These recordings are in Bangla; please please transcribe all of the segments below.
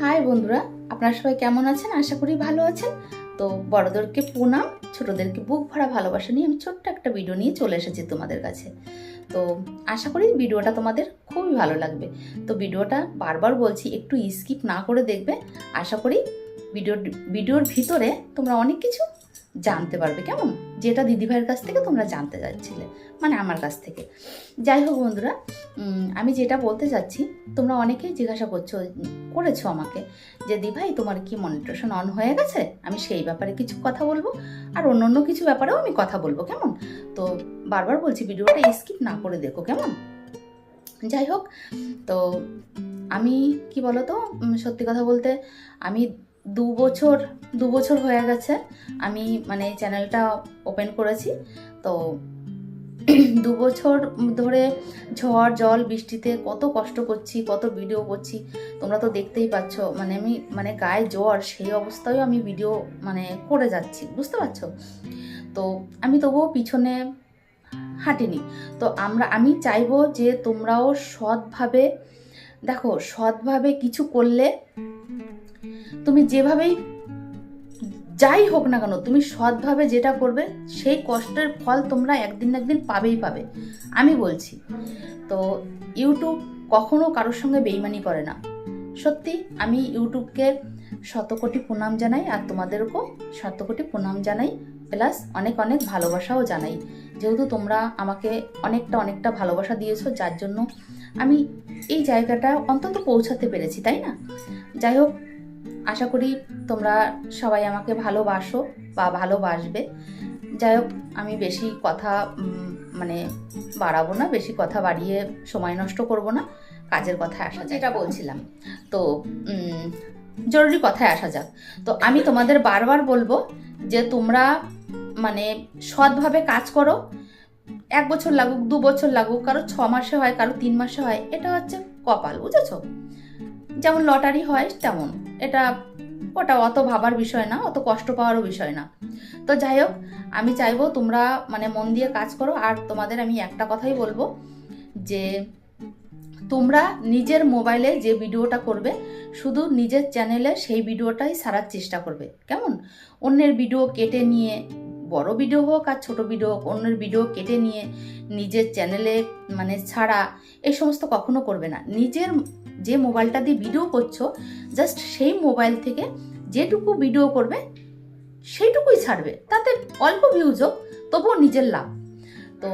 হাই বন্ধুরা, আপনারা সবাই কেমন আছেন? আশা করি ভালো আছেন। তো বড়দেরকে প্রণাম, ছোটদেরকে বুক ভরা ভালোবাসা নিয়ে আমি ছোট্ট একটা ভিডিও নিয়ে চলে এসেছি তোমাদের কাছে। তো আশা করি ভিডিওটা তোমাদের খুবই ভালো লাগবে। তো ভিডিওটা বারবার বলছি, একটু স্কিপ না করে দেখবে। আশা করি ভিডিও ভিডিওর ভিতরে তোমরা অনেক কিছু জানতে পারবে। কেমন? যেটা দিদিভাইয়ের কাছ থেকে তোমরা জানতে যাচ্ছিলে মানে আমার কাছ থেকে। যাই হোক বন্ধুরা আমি যেটা বলতে চাচ্ছি, তোমরা অনেকেই জিজ্ঞাসা করছ, করেছ আমাকে, যে দি ভাই, তোমার কি মনিটেশন অন হয়ে গেছে? আমি সেই ব্যাপারে কিছু কথা বলব, আর অন্য অন্য কিছু ব্যাপারেও আমি কথা বলব, কেমন? তো বারবার বলছি, ভিডিওটা স্কিপ না করে দেখো, কেমন? যাই হোক, তো আমি, কি বলতো সত্যি কথা বলতে, আমি দু বছর দু বছর হয়ে গেছে। আমি মানে চ্যানেলটা ওপেন করেছি। তো দু বছর ধরে ঝড়, জল, বৃষ্টিতে কত কষ্ট করছি, কত ভিডিও করছি, তোমরা তো দেখতেই পাচ্ছ। মানে আমি মানে গায়ে জ্বর, সেই অবস্থায়ও আমি ভিডিও মানে করে যাচ্ছি, বুঝতে পারছ? তো আমি তবুও পিছনে হাঁটিনি। তো আমরা, আমি চাইব যে তোমরাও সৎভাবে, দেখো, সৎভাবে কিছু করলে তুমি যেভাবেই যাই হোক না কেন, তুমি সৎভাবে যেটা করবে, সেই কষ্টের ফল তোমরা একদিন না একদিন পাবেই পাবে। আমি বলছি, তো ইউটিউব কখনো কারোর সঙ্গে বেইমানি করে না। সত্যি, আমি ইউটিউবকে শতকোটি প্রণাম জানাই আর তোমাদেরকেও শতকোটি প্রণাম জানাই, প্লাস অনেক অনেক ভালোবাসাও জানাই। যেহেতু তোমরা আমাকে অনেকটা অনেকটা ভালোবাসা দিয়েছ, যার জন্য আমি এই জায়গাটা অন্তত পৌঁছাতে পেরেছি, তাই না? যাই হোক আশা করি তোমরা সবাই আমাকে ভালোবাসো বা ভালোবাসবে। যাই হোক আমি বেশি কথা মানে বাড়াবো না বেশি কথা বাড়িয়ে সময় নষ্ট করব না কাজের কথায় আসা যেটা বলছিলাম। তো জরুরি কথায় আসা যাক। তো আমি তোমাদের বারবার বলব যে তোমরা মানে সৎভাবে কাজ করো এক বছর লাগুক দু বছর লাগুক কারও ছ মাসে হয় কারও তিন মাসে হয় এটা হচ্ছে কপাল বুঝেছ? যেমন লটারি হয় তেমন। এটা ওটা অত ভাবার বিষয় না, অত কষ্ট পাওয়ারও বিষয় না। তো যাই হোক, আমি চাইব তোমরা মানে মন দিয়ে কাজ করো। আর তোমাদের আমি একটা কথাই বলব যে, তোমরা নিজের মোবাইলে যে ভিডিওটা করবে, শুধু নিজের চ্যানেলে সেই ভিডিওটাই সারার চেষ্টা করবে। কেমন? অন্যের ভিডিও কেটে নিয়ে, বড় ভিডিও হোক আর ছোটো ভিডিও হোক, অন্যের ভিডিও কেটে নিয়ে নিজের চ্যানেলে মানে ছাড়া এই সমস্ত কখনো করবে না। নিজের যে মোবাইলটা দিয়ে ভিডিও করছ জাস্ট সেই মোবাইল থেকে যেটুকু ভিডিও করবে সেইটুকুই ছাড়বে। তাতে অল্প ভিউজ হোক তবুও নিজের লাভ। তো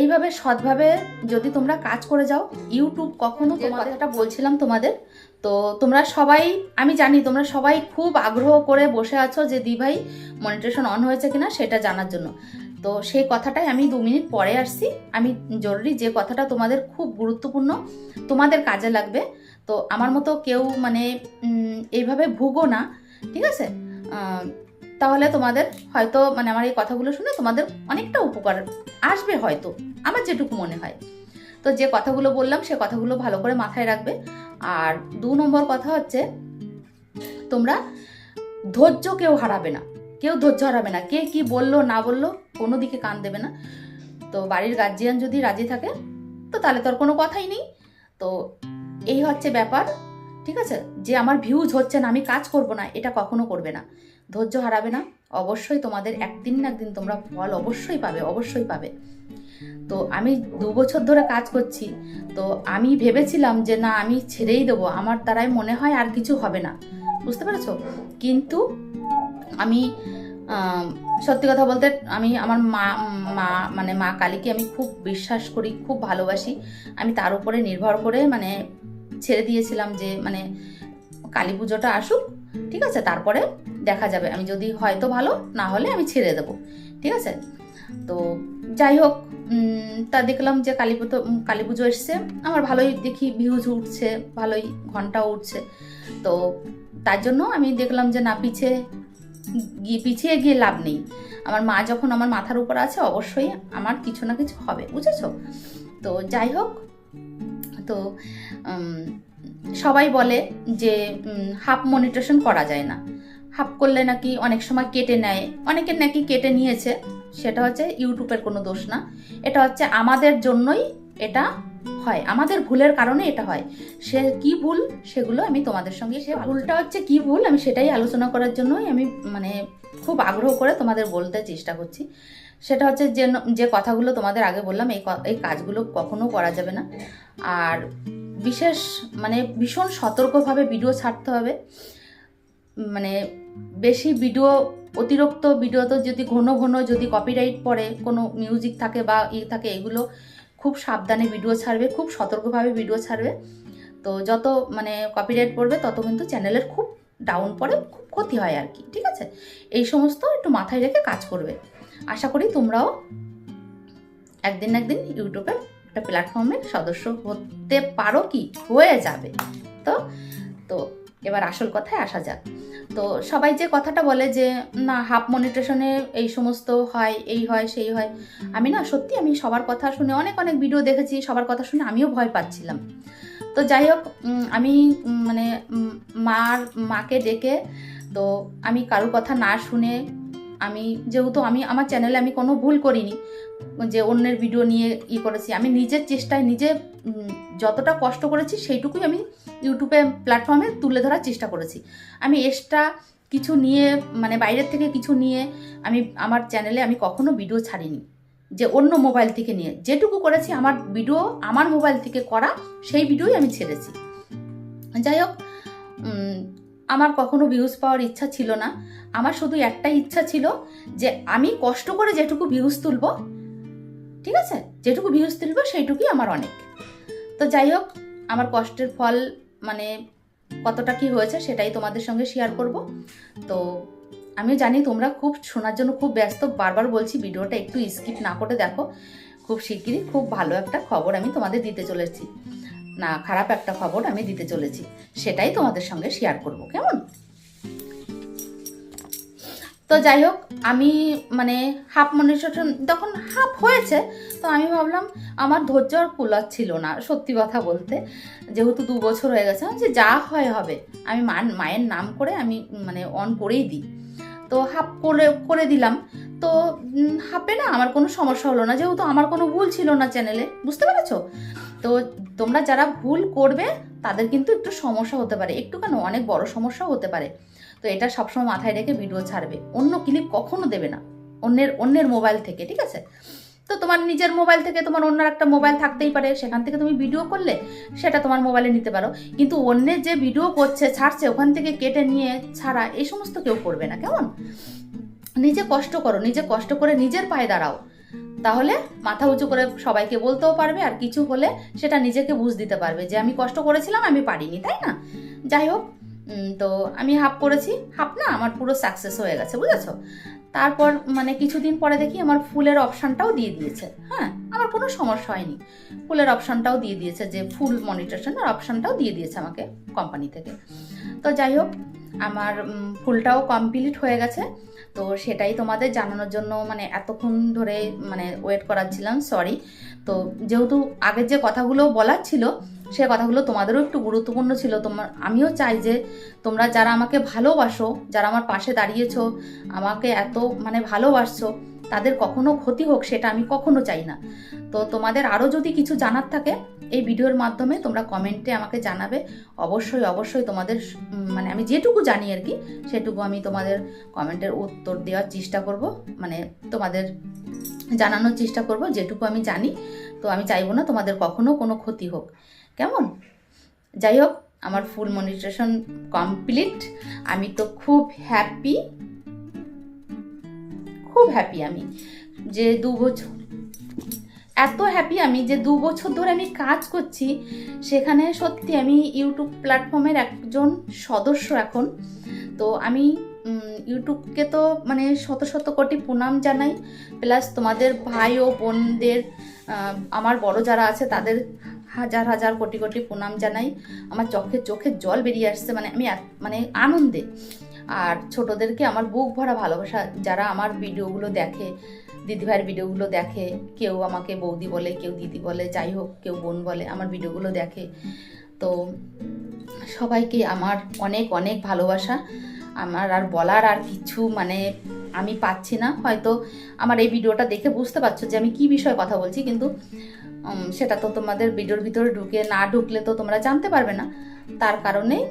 এইভাবে সৎভাবে যদি তোমরা কাজ করে যাও ইউটিউব কখনো তোমাদের এটা বলছিলাম তোমাদের তো তোমরা সবাই আমি জানি তোমরা সবাই খুব আগ্রহ করে বসে আছো যে দি ভাই মনিটেশন অন হয়েছে কিনা সেটা জানার জন্য। তো সেই কথাটাই আমি দু মিনিট পরে আসছি। আমি জরুরি যে কথাটা তোমাদের খুব গুরুত্বপূর্ণ তোমাদের কাজে লাগবে। তো আমার মতো কেউ মানে এইভাবে ভুগো না ঠিক আছে? তাহলে তোমাদের হয়তো মানে আমার এই কথাগুলো শুনে তোমাদের অনেকটা উপকার আসবে হয়তো আমার যেটুকু মনে হয়। তো যে কথাগুলো বললাম সে কথাগুলো ভালো করে মাথায় রাখবে। আর দু নম্বর কথা হচ্ছে তোমরা ধৈর্য কেউ হারাবে না। কেউ ধৈর্য হারাবে না। কে কি বলল, না বলল, কোনো দিকে কান দেবে না। তো বাড়ির গার্জিয়ান যদি রাজি থাকে, তো তাহলে তোর কোনো কথাই নেই। তো এই হচ্ছে ব্যাপার, ঠিক আছে? যে আমার ভিউজ হচ্ছে না, আমি কাজ করব না, এটা কখনো করবে না। ধৈর্য হারাবে না, অবশ্যই তোমাদের একদিন না একদিন তোমরা ফল অবশ্যই পাবে অবশ্যই পাবে। তো আমি দু বছর ধরে কাজ করছি, তো আমি ভেবেছিলাম যে না, আমি ছেড়েই দেবো। আমার দ্বারাই মনে হয় আর কিছু হবে না। বুঝতে পেরেছ? কিন্তু আমি সত্যি কথা বলতে আমি আমার মা মা মানে মা কালীকে আমি খুব বিশ্বাস করি, খুব ভালোবাসি। আমি তার উপরে নির্ভর করে মানে ছেড়ে দিয়েছিলাম যে মানে কালী পুজোটা আসুক, ঠিক আছে? তারপরে দেখা যাবে। আমি যদি হয়তো ভালো, না হলে আমি ছেড়ে দেবো, ঠিক আছে? তো যাই হোক তা দেখলাম যে কালী পুজো কালী পুজো এসছে। আমার ভালোই দেখি ভিউজ উঠছে, ভালোই ঘণ্টা উঠছে। তো তার জন্য আমি দেখলাম যে না, পিছে পিছিয়ে গিয়ে লাভ নেই। আমার মা যখন আমার মাথার উপর আছে, অবশ্যই আমার কিছু না কিছু হবে, বুঝেছ? তো যাই হোক, তো সবাই বলে যে হাফ মনিটেশন করা যায় না। হাফ করলে নাকি অনেক সময় কেটে নেয় অনেকের নাকি কেটে নিয়েছে, সেটা হচ্ছে ইউটিউবের কোনো দোষ না। এটা হচ্ছে আমাদের জন্যই এটা হয়। আমাদের ভুলের কারণে এটা হয়। সে কি ভুল সেগুলো আমি তোমাদের সঙ্গে সে ভুলটা হচ্ছে কি ভুল? আমি সেটাই আলোচনা করার জন্যই আমি মানে খুব আগ্রহ করে তোমাদের বলতে চেষ্টা করছি। সেটা হচ্ছে যে যে কথাগুলো তোমাদের আগে বললাম, এই এই কাজগুলো কখনো করা যাবে না। আর বিশেষ মানে ভীষণ সতর্কভাবে ভিডিও ছাড়তে হবে। মানে বেশি ভিডিও, অতিরিক্ত ভিডিওতে যদি ঘন ঘন যদি কপিরাইট পড়ে, কোনো মিউজিক থাকে বা ই থাকে, এগুলো খুব সাবধানে ভিডিও ছাড়বে, খুব সতর্কভাবে ভিডিও ছাড়বে। তো যত মানে কপিরাইট পড়বে, তত কিন্তু চ্যানেলের খুব ডাউন পড়ে, খুব ক্ষতি হয় আর কি, ঠিক আছে? এই সমস্ত একটু মাথায় রেখে কাজ করবে। আশা করি তোমরাও একদিন না একদিন ইউটিউবের একটা প্ল্যাটফর্মের সদস্য হতে পারো কি? হয়ে যাবে। তো তো এবার আসল কথায় আসা যাক। তো সবাই যে কথাটা বলে যে, না হাফ মনিটেশনে এই সমস্ত হয়, এই হয়, সেই হয়, আমি না, সত্যি আমি সবার কথা শুনে অনেক অনেক ভিডিও দেখেছি, সবার কথা শুনে আমিও ভয় পাচ্ছিলাম। তো যাই হোক আমি মানে মার, মাকে ডেকে তো আমি কারোর কথা না শুনে আমি যেহেতু আমি, আমার চ্যানেলে আমি কোনো ভুল করিনি, যে অন্যের ভিডিও নিয়ে ই করেছি। আমি নিজের চেষ্টায় নিজে যতটা কষ্ট করেছি, সেইটুকুই আমি ইউটিউবে প্ল্যাটফর্মে তুলে ধরার চেষ্টা করেছি। আমি এক্সট্রা কিছু নিয়ে মানে বাইরের থেকে কিছু নিয়ে আমি, আমার চ্যানেলে আমি কখনো ভিডিও ছাড়িনি। যে অন্য মোবাইল থেকে নিয়ে, যেটুকু করেছি, আমার ভিডিও আমার মোবাইল থেকে করা, সেই ভিডিওই আমি ছেড়েছি। যাই হোক আমার কখনো ভিউজ পাওয়ার ইচ্ছা ছিল না। আমার শুধু একটাই ইচ্ছা ছিল যে আমি কষ্ট করে যেটুকু ভিউজ তুলব, ঠিক আছে? যেটুকু ভিউজ তুলব, সেইটুকুই আমার অনেক। তো যাই হোক, আমার কষ্টের ফল মানে কতটা কি হয়েছে সেটাই তোমাদের সঙ্গে শেয়ার করব। তো আমিও জানি তোমরা খুব শোনার জন্য খুব ব্যস্ত। বারবার বলছি, ভিডিওটা একটু স্কিপ না করে দেখো। খুব শিগগিরই খুব ভালো একটা খবর আমি তোমাদের দিতে চলেছি। না, খারাপ একটা খবর আমি দিতে চলেছি। সেটাই তোমাদের সঙ্গে শেয়ার করব, কেমন? তো যাই হোক, আমি মানে হাফ মনিটেশন যখন হাফ হয়েছে, তো আমি ভাবলাম আমার ধৈর্য আর কুলার ছিল না, সত্যি কথা বলতে। যেহেতু দু বছর হয়ে গেছে যে যা হয় হবে। আমি মান মায়ের নাম করে আমি মানে অন করেই দিই। তো হাফ করে করে দিলাম। তো হাফে না, আমার কোনো সমস্যা হলো না, যেহেতু আমার কোনো ভুল ছিল না চ্যানেলে বুঝতে পেরেছ? তো তোমরা যারা ভুল করবে, তাদের কিন্তু একটু সমস্যা হতে পারে একটু কেন অনেক বড় সমস্যাও হতে পারে। তো এটা সবসময় মাথায় রেখে ভিডিও ছাড়বে, অন্য ক্লিপ কখনো দেবে না, অন্যের অন্যের মোবাইল থেকে, ঠিক আছে? তো তোমার নিজের মোবাইল থেকে তোমার অন্য একটা মোবাইল থাকতেই পারে, সেখান থেকে তুমি ভিডিও করলে, সেটা তোমার মোবাইলে নিতে পারো। কিন্তু অন্যের যে ভিডিও করছে, ছাড়ছে, ওখান থেকে কেটে নিয়ে ছাড়া, এই সমস্ত কেউ করবে না, কেমন? নিজে কষ্ট করো, নিজে কষ্ট করে নিজের পায়ে দাঁড়াও। তাহলে মাথা উঁচু করে সবাইকে বলতেও পারবে আর কিছু হলে সেটা নিজেকে বুঝ দিতে পারবে যে আমি কষ্ট করেছিলাম, আমি পারিনি, তাই না? যাই হোক তো আমি হাফ করেছি, হাফ না, আমার পুরো সাকসেস হয়ে গেছে, বুঝেছ? তারপর মানে কিছুদিন পরে দেখি আমার ফুলের অপশানটাও দিয়ে দিয়েছে। হ্যাঁ আমার কোনো সমস্যা হয়নি। ফুলের অপশানটাও দিয়ে দিয়েছে যে ফুল মনিটেশনের অপশানটাও দিয়ে দিয়েছে আমাকে কোম্পানি থেকে। তো যাই হোক, আমার ফুলটাও কমপ্লিট হয়ে গেছে। তো সেটাই তোমাদের জানানোর জন্য মানে এতক্ষণ ধরে মানে ওয়েট করাচ্ছিলাম সরি তো যেহেতু আগের যে কথাগুলো বলার ছিল, সে কথাগুলো তোমাদেরও একটু গুরুত্বপূর্ণ ছিল। তোমার আমিও চাই যে তোমরা যারা আমাকে ভালোবাসো, যারা আমার পাশে দাঁড়িয়েছো, আমাকে এত মানে ভালোবাসছো, তাদের কখনো ক্ষতি হোক সেটা আমি কখনো চাই না। তো তোমাদের আরও যদি কিছু জানার থাকে এই ভিডিওর মাধ্যমে তোমরা কমেন্টে আমাকে জানাবে। অবশ্যই অবশ্যই তোমাদের মানে আমি যেটুকু জানি আর কি, সেটুকু আমি তোমাদের কমেন্টের উত্তর দেওয়ার চেষ্টা করব। মানে তোমাদের জানানোর চেষ্টা করব, যেটুকু আমি জানি। তো আমি চাইব না তোমাদের কখনো কোনো ক্ষতি হোক। কেমন? যাই হোক, আমার ফুল মনিটেশন কমপ্লিট আমি তো খুব হ্যাপি খুব হ্যাপি আমি। যে দু বছর এত হ্যাপি আমি যে দু বছর ধরে আমি কাজ করছি, সেখানে সত্যি আমি ইউটিউব প্ল্যাটফর্মের একজন সদস্য এখন। তো আমি ইউটিউবকে তো মানে শত শত কোটি প্রণাম জানাই প্লাস তোমাদের ভাই ও বোনদের আমার বড় যারা আছে তাদের হাজার হাজার কোটি কোটি প্রণাম জানাই। আমার চোখে চোখে জল বেরিয়ে আসছে মানে আমি মানে আনন্দে। আর ছোটদেরকে আমার বুক ভরা ভালোবাসা, যারা আমার ভিডিওগুলো দেখে দিদিভাইয়ের ভিডিওগুলো দেখে, কেউ আমাকে বৌদি বলে, কেউ দিদি বলে, যাই হোক, কেউ বোন বলে, আমার ভিডিওগুলো দেখে। তো সবাইকে আমার অনেক অনেক ভালোবাসা। আমার আর বলার আর কিছু মানে আমি পাচ্ছি না। হয়তো আমার এই ভিডিওটা দেখে বুঝতে পারছ যে আমি কি বিষয়ে কথা বলছি, কিন্তু সেটা তো তোমাদের ভিডিওর ভিতরে ঢুকে না ঢুকলে তো তোমরা জানতে পারবে না। তার কারণেই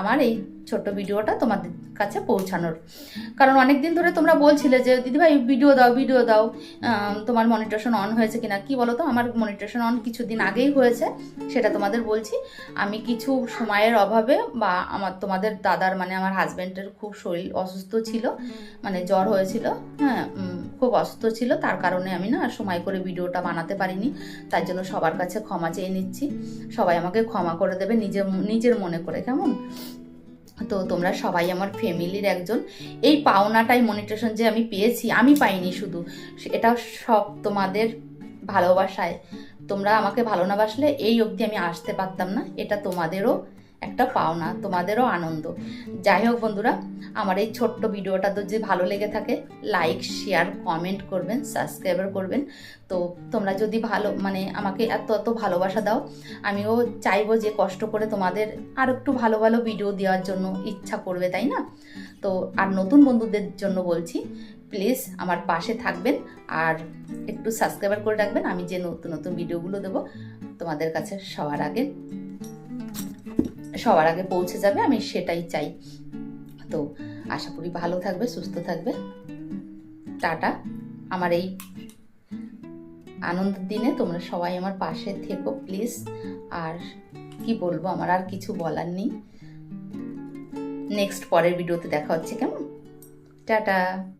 আমার এই ছোট্ট ভিডিওটা তোমাদের কাছে পৌঁছানোর। কারণ অনেক দিন ধরে তোমরা বলছিলে যে, দিদিভাই, ভিডিও দাও ভিডিও দাও। তোমার মনিটেশন অন হয়েছে কিনা? কি বলো তো আমার মনিটেশন অন কিছুদিন আগেই হয়েছে, সেটা তোমাদের বলছি। আমি কিছু সময়ের অভাবে বা আমার, তোমাদের দাদার মানে আমার হাজব্যান্ডের খুব শরীর অসুস্থ ছিল মানে জ্বর হয়েছিল। হ্যাঁ খুব অসুস্থ ছিল, তার কারণে আমি না সময় করে ভিডিওটা বানাতে পারিনি তার জন্য সবার কাছে ক্ষমা চেয়ে নিচ্ছি। সবাই আমাকে ক্ষমা করে দেবে নিজের নিজের মনে করে, কেমন? তো তোমরা সবাই আমার ফ্যামিলির একজন। এই পাওনাটাই মনিটেশন যে আমি পেয়েছি, আমি পাইনি শুধু, এটা সব তোমাদের ভালোবাসায়। তোমরা আমাকে ভালো না বাসলে এই অবধি আমি আসতে পারতাম না, এটা তোমাদেরও একটা পাওনা তোমাদেরও আনন্দ। যাই হোক বন্ধুরা, আমার এই ছোট্ট ভিডিওটা তো যে ভালো লেগে থাকে লাইক শেয়ার কমেন্ট করবেন সাবস্ক্রাইবার করবেন। তো তোমরা যদি ভালো মানে আমাকে এত এত ভালোবাসা দাও, আমিও চাইব যে কষ্ট করে তোমাদের আর একটু ভালো ভালো ভিডিও দেওয়ার জন্য ইচ্ছা করবে, তাই না? তো আর নতুন বন্ধুদের জন্য বলছি প্লিজ আমার পাশে থাকবেন আর একটু সাবস্ক্রাইবার করে রাখবেন। আমি যে নতুন নতুন ভিডিওগুলো দেবো, তোমাদের কাছে সবার আগে সবার আগে পৌঁছে যাবে, আমি সেটাই চাই। তো আশা করি ভালো থাকবে, সুস্থ থাকবে। টাটা। আমার এই আনন্দের দিনে তোমরা সবাই আমার পাশে থেকো, প্লিজ। আর কি বলব, আমার আর কিছু বলার নেই। নেক্সট পরের ভিডিওতে দেখা হচ্ছে, কেমন? টাটা।